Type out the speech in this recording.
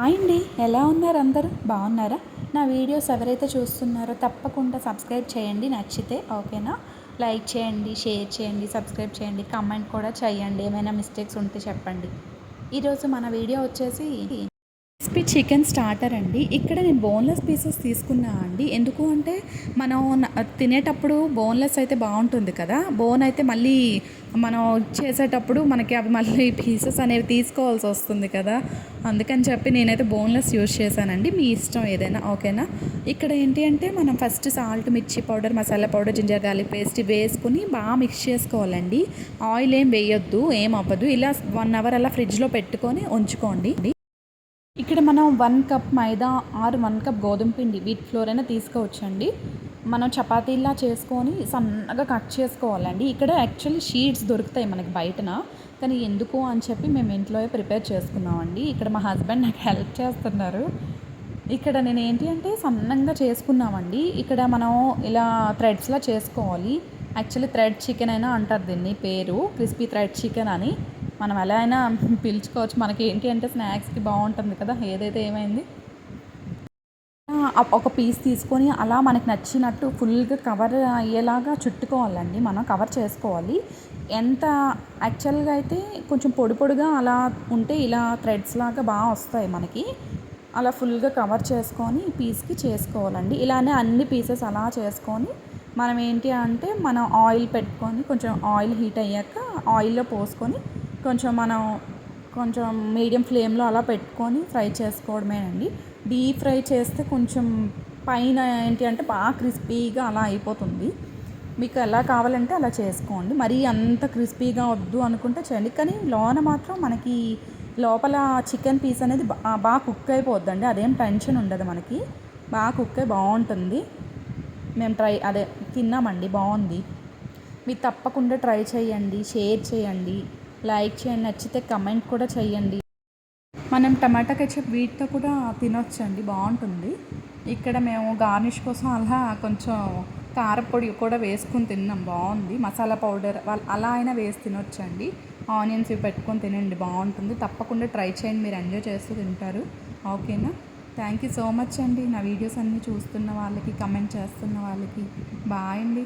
Hi అండి ఎలా ఉన్నారు అందరూ? బాగున్నారా? నా వీడియోస్ ఎవరైతే చూస్తున్నారో తప్పకుండా సబ్స్క్రైబ్ చేయండి. నచ్చితే ఓకేనా? లైక్ చేయండి షేర్ చేయండి సబ్స్క్రైబ్ చేయండి కమెంట్ కూడా చేయండి. ఏమైనా మిస్టేక్స్ ఉంటే చెప్పండి. ఈరోజు మన వీడియో వచ్చేసి క్రిస్పీ చికెన్ స్టార్టర్ అండి. ఇక్కడ నేను బోన్లెస్ పీసెస్ తీసుకున్నా అండి. ఎందుకు అంటే మనం తినేటప్పుడు బోన్లెస్ అయితే బాగుంటుంది కదా. బోన్ అయితే మళ్ళీ మనం చేసేటప్పుడు మనకి అవి మళ్ళీ పీసెస్ అనేవి తీసుకోవాల్సి వస్తుంది కదా. అందుకని చెప్పి నేనైతే బోన్లెస్ యూజ్ చేశానండి. మీ ఇష్టం ఏదైనా ఓకేనా? ఇక్కడ ఏంటి అంటే మనం ఫస్ట్ సాల్ట్ మిర్చి powder masala powder ginger garlic paste వేసుకుని బాగా మిక్స్ చేసుకోవాలండి. ఆయిల్ ఏం వేయొద్దు ఏం అవ్వదు. ఇలా వన్ అవర్ అలా ఫ్రిడ్జ్లో పెట్టుకొని ఉంచుకోండి. ఇక్కడ మనం one cup maida or one cup గోధుమ పిండి వీట్ ఫ్లోర్ అయినా తీసుకోవచ్చండి. మనం చపాతీలా చేసుకొని సన్నగా కట్ చేసుకోవాలండి. ఇక్కడ యాక్చువల్లీ షీట్స్ దొరుకుతాయి మనకి బయటన. కానీ ఎందుకు అని చెప్పి మేము ఇంట్లో ప్రిపేర్ చేసుకున్నామండి. ఇక్కడ మా హస్బెండ్ నాకు హెల్ప్ చేస్తున్నారు. ఇక్కడ నేను ఏంటి అంటే సన్నంగా చేసుకున్నామండి. ఇక్కడ మనం ఇలా థ్రెడ్స్లా చేసుకోవాలి. యాక్చువల్లీ థ్రెడ్ చికెన్ అయినా అంటారు దీన్ని పేరు క్రిస్పీ థ్రెడ్ చికెన్ అని. మనం ఎలా అయినా పిలుచుకోవచ్చు. మనకి ఏంటి అంటే స్నాక్స్కి బాగుంటుంది కదా. ఏదైతే ఏమైంది? ఒక పీస్ తీసుకొని అలా మనకి నచ్చినట్టు ఫుల్గా కవర్ అయ్యేలాగా చుట్టుకోవాలండి. మనం కవర్ చేసుకోవాలి. ఎంత యాక్చువల్గా అయితే కొంచెం పొడి పొడిగా అలా ఉంటే ఇలా థ్రెడ్స్ లాగా బాగా వస్తాయి మనకి. అలా ఫుల్గా కవర్ చేసుకొని పీస్కి చేసుకోవాలండి. ఇలానే అన్ని పీసెస్ అలా చేసుకొని మనం ఏంటి అంటే మనం ఆయిల్ పెట్టుకొని కొంచెం ఆయిల్ హీట్ అయ్యాక ఆయిల్లో పోసుకొని కొంచెం మనం కొంచెం మీడియం ఫ్లేమ్లో అలా పెట్టుకొని ఫ్రై చేసుకోవడమేనండి. డీప్ ఫ్రై చేస్తే కొంచెం పైన ఏంటి అంటే బాగా క్రిస్పీగా అలా అయిపోతుంది. మీకు ఎలా కావాలంటే అలా చేసుకోండి. మరీ అంత క్రిస్పీగా వద్దు అనుకుంటే చేయండి. కానీ లోన మాత్రం మనకి లోపల చికెన్ పీస్ అనేది బాగా కుక్ అయిపోద్దండి. అదేం టెన్షన్ ఉండదు మనకి. బాగా కుక్ అయి బాగుంటుంది. మేము ట్రై అదే తిన్నామండి. బాగుంది. మీరు తప్పకుండా ట్రై చేయండి. షేర్ చేయండి. లైక్ చేయండి నచ్చితే కమెంట్ కూడా చేయండి. మనం టమాటా కెచప్ వీటితో కూడా తినొచ్చండి బాగుంటుంది. ఇక్కడ మేము గార్నిష్ కోసం అలా కొంచెం కారపొడి కూడా వేసుకుని తిన్నాం బాగుంది. మసాలా పౌడర్ వాళ్ళ అలా అయినా వేసి తినొచ్చండి. ఆనియన్స్ ఇవి పెట్టుకొని తినండి బాగుంటుంది. తప్పకుండా ట్రై చేయండి మీరు ఎంజాయ్ చేస్తూ తింటారు. ఓకేనా? థ్యాంక్ యూ సో మచ్ అండి. నా వీడియోస్ అన్నీ చూస్తున్న వాళ్ళకి కమెంట్ చేస్తున్న వాళ్ళకి. బాయ్ అండి.